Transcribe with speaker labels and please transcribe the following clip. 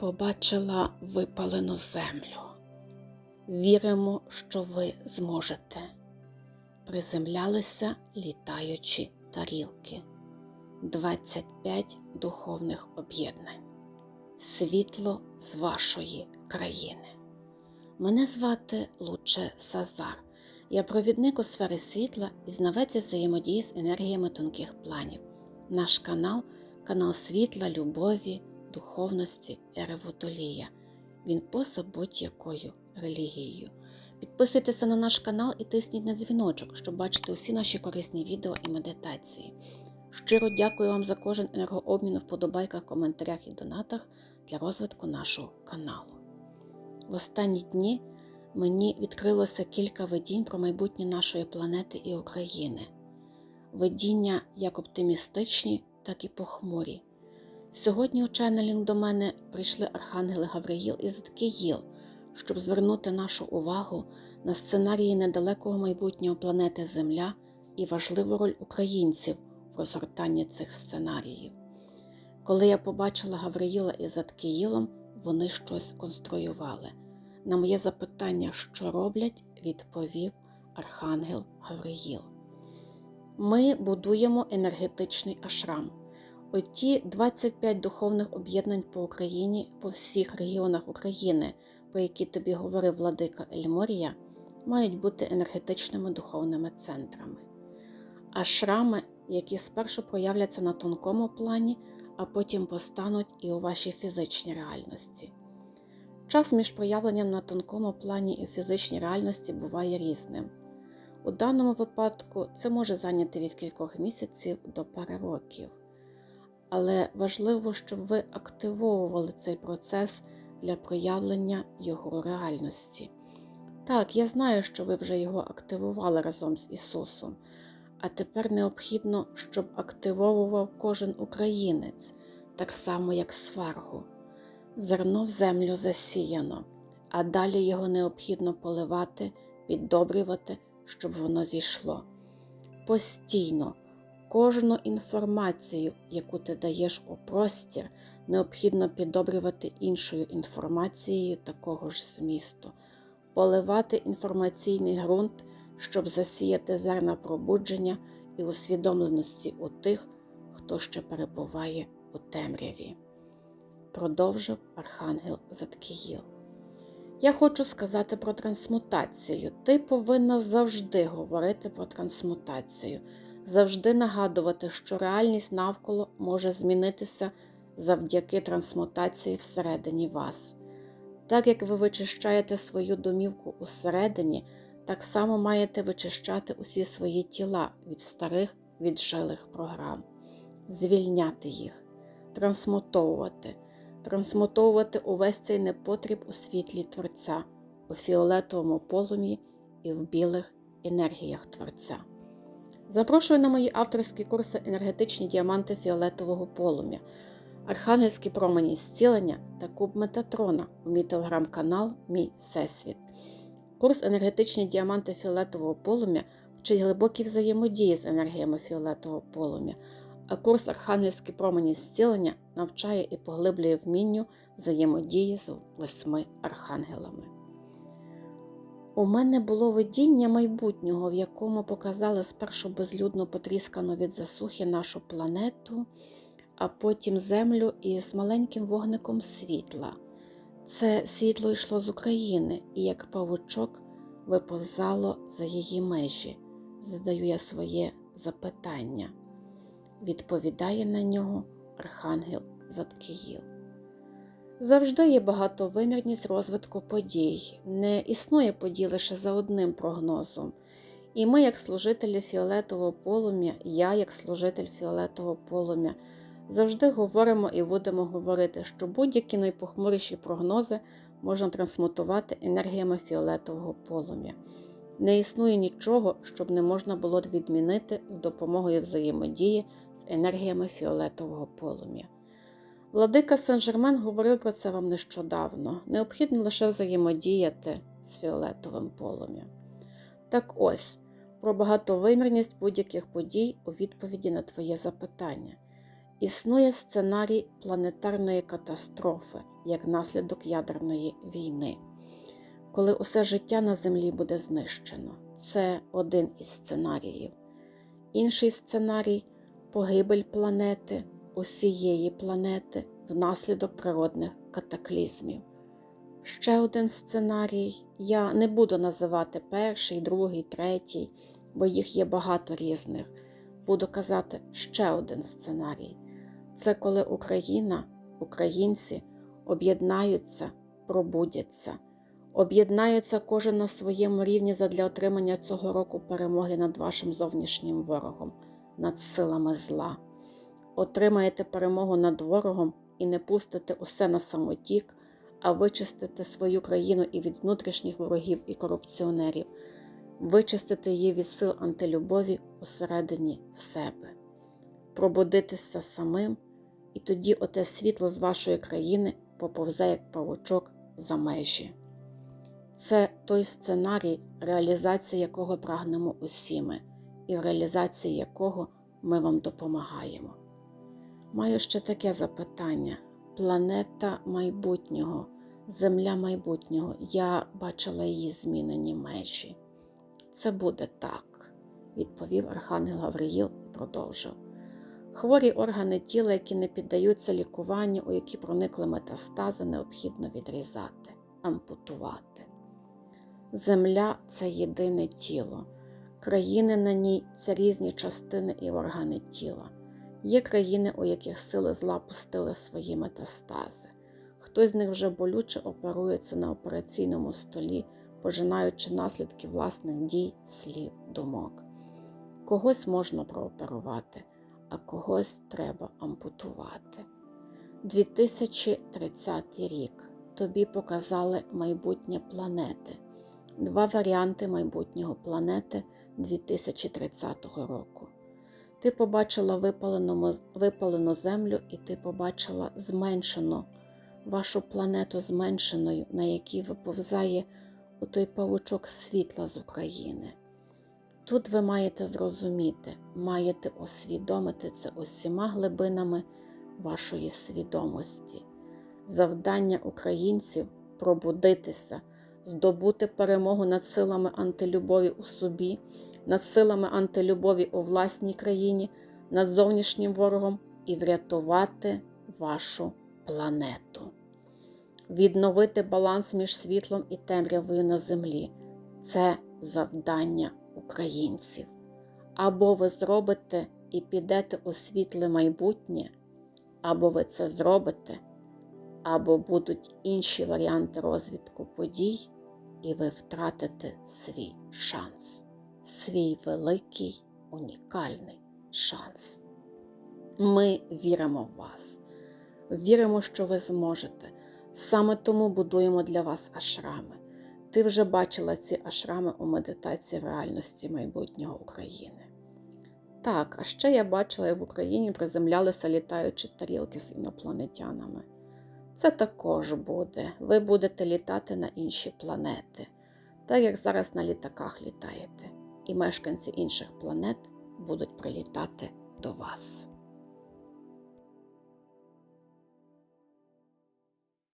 Speaker 1: побачила випалену землю. Віримо, що ви зможете. Приземлялися літаючі тарілки. 25 духовних об'єднань. Світло з вашої країни. Мене звати Луче Сазар. Я провідник у сфері світла і знавець взаємодії з енергіями тонких планів. Наш канал канал світла, любові, духовності Ери Водолія. Він поза будь-якою релігією. Підписуйтеся на наш канал і тисніть на дзвіночок, щоб бачити усі наші корисні відео і медитації. Щиро дякую вам за кожен енергообмін у вподобайках, коментарях і донатах для розвитку нашого каналу. В останні дні мені відкрилося кілька видінь про майбутнє нашої планети і України. Видіння як оптимістичні, так і похмурі. Сьогодні у ченнелінг до мене прийшли архангели Гавриїл і Заткіїл, щоб звернути нашу увагу на сценарії недалекого майбутнього планети Земля і важливу роль українців в розгортанні цих сценаріїв. Коли я побачила Гавриїла із Заткіїлом, вони щось конструювали. На моє запитання, що роблять, відповів Архангел Гавриїл. Ми будуємо енергетичний ашрам. Оті 25 духовних об'єднань по Україні, по всіх регіонах України, про які тобі говорив владика Ельморія, мають бути енергетичними духовними центрами. Ашрами, які спершу проявляться на тонкому плані, а потім постануть і у вашій фізичній реальності. Час між проявленням на тонкому плані і фізичній реальності буває різним. У даному випадку це може зайняти від кількох місяців до пари років. Але важливо, щоб ви активовували цей процес для проявлення його реальності. Так, я знаю, що ви вже його активували разом з Ісусом, а тепер необхідно, щоб активовував кожен українець, так само як сваргу. Зерно в землю засіяно, а далі його необхідно поливати, піддобрювати, щоб воно зійшло. Постійно, кожну інформацію, яку ти даєш у простір, необхідно піддобрювати іншою інформацією такого ж змісту, поливати інформаційний ґрунт, щоб засіяти зерна пробудження і усвідомленості у тих, хто ще перебуває у темряві. Продовжив Архангел Заткіїл. Я хочу сказати про трансмутацію. Ти повинна завжди говорити про трансмутацію, завжди нагадувати, що реальність навколо може змінитися завдяки трансмутації всередині вас. Так як ви вичищаєте свою домівку усередині, так само маєте вичищати усі свої тіла від старих віджилих програм, звільняти їх, трансмутовувати трансмутовувати увесь цей непотріб у світлі Творця, у фіолетовому полум'ї і в білих енергіях Творця. Запрошую на мої авторські курси енергетичні діаманти фіолетового полум'я, архангельські промені зцілення та куб Метатрона у мій телеграм-канал Мій Всесвіт. Курс енергетичні діаманти фіолетового полум'я вчить глибокі взаємодії з енергіями фіолетового полум'я, а курс Архангельські промені зцілення навчає і поглиблює вмінню взаємодії з восьми архангелами. У мене було видіння майбутнього, в якому показали спершу безлюдно потріскану від засухи нашу планету, а потім землю із маленьким вогником світла. Це світло йшло з України і, як павучок, виповзало за її межі. Задаю я своє запитання відповідає на нього Архангел Заткіїл. Завжди є багатовимірність розвитку подій, не існує подій лише за одним прогнозом. І ми, як служителі фіолетового полум'я, я, як служитель фіолетового полум'я, завжди говоримо і будемо говорити, що будь-які найпохмуріші прогнози можна трансмутувати енергіями фіолетового полум'я. Не існує нічого, щоб не можна було відмінити з допомогою взаємодії з енергіями фіолетового полум'я. Владика Сен-Жермен говорив про це вам нещодавно. Необхідно лише взаємодіяти з фіолетовим полум'ям. Так ось, про багатовимірність будь-яких подій у відповіді на твоє запитання. Існує сценарій планетарної катастрофи як наслідок ядерної війни, коли усе життя на Землі буде знищено. Це один із сценаріїв. Інший сценарій погибель планети, усієї планети внаслідок природних катаклізмів. Ще один сценарій я не буду називати перший, другий, третій, бо їх є багато різних. Буду казати ще один сценарій. Це коли Україна, українці об'єднаються, пробудяться, об'єднаються кожен на своєму рівні задля отримання цього року перемоги над вашим зовнішнім ворогом, над силами зла. Отримаєте перемогу над ворогом і не пустите усе на самотік, а вичистите свою країну і від внутрішніх ворогів і корупціонерів, вичистите її від сил антилюбові усередині себе, пробудитися самим, і тоді оте світло з вашої країни поповзе як павучок за межі. Це той сценарій, реалізація якого прагнемо усі ми, і в реалізації якого ми вам допомагаємо. Маю ще таке запитання: планета майбутнього, Земля майбутнього. Я бачила її змінені межі. Це буде так, відповів Архангел Гавриїл і продовжив. Хворі органи тіла, які не піддаються лікуванню, у які проникли метастази, необхідно відрізати, ампутувати. Земля це єдине тіло. Країни на ній це різні частини і органи тіла. Є країни, у яких сили зла пустили свої метастази. Хтось з них вже болюче оперується на операційному столі, пожинаючи наслідки власних дій, слів, думок. Когось можна прооперувати, а когось треба ампутувати. 2030 рік тобі показали майбутнє планети, два варіанти майбутнього планети 2030 року. Ти побачила випалену, випалену землю, і ти побачила зменшену вашу планету зменшеною, на якій виповзає у той павучок світла з України. Тут ви маєте зрозуміти, маєте усвідомити це усіма глибинами вашої свідомості. Завдання українців пробудитися, здобути перемогу над силами антилюбові у собі, над силами антилюбові у власній країні, над зовнішнім ворогом і врятувати вашу планету. Відновити баланс між світлом і темрявою на землі це завдання українців. Або ви зробите і підете у світле майбутнє, або ви це зробите, або будуть інші варіанти розвитку подій, і ви втратите свій шанс, свій великий унікальний шанс. Ми віримо в вас, віримо, що ви зможете. Саме тому будуємо для вас ашрами. Ти вже бачила ці ашрами у медитації в реальності майбутнього України. Так, а ще я бачила, як в Україні приземлялися літаючі тарілки з інопланетянами. Це також буде. Ви будете літати на інші планети, так як зараз на літаках літаєте, і мешканці інших планет будуть прилітати до вас.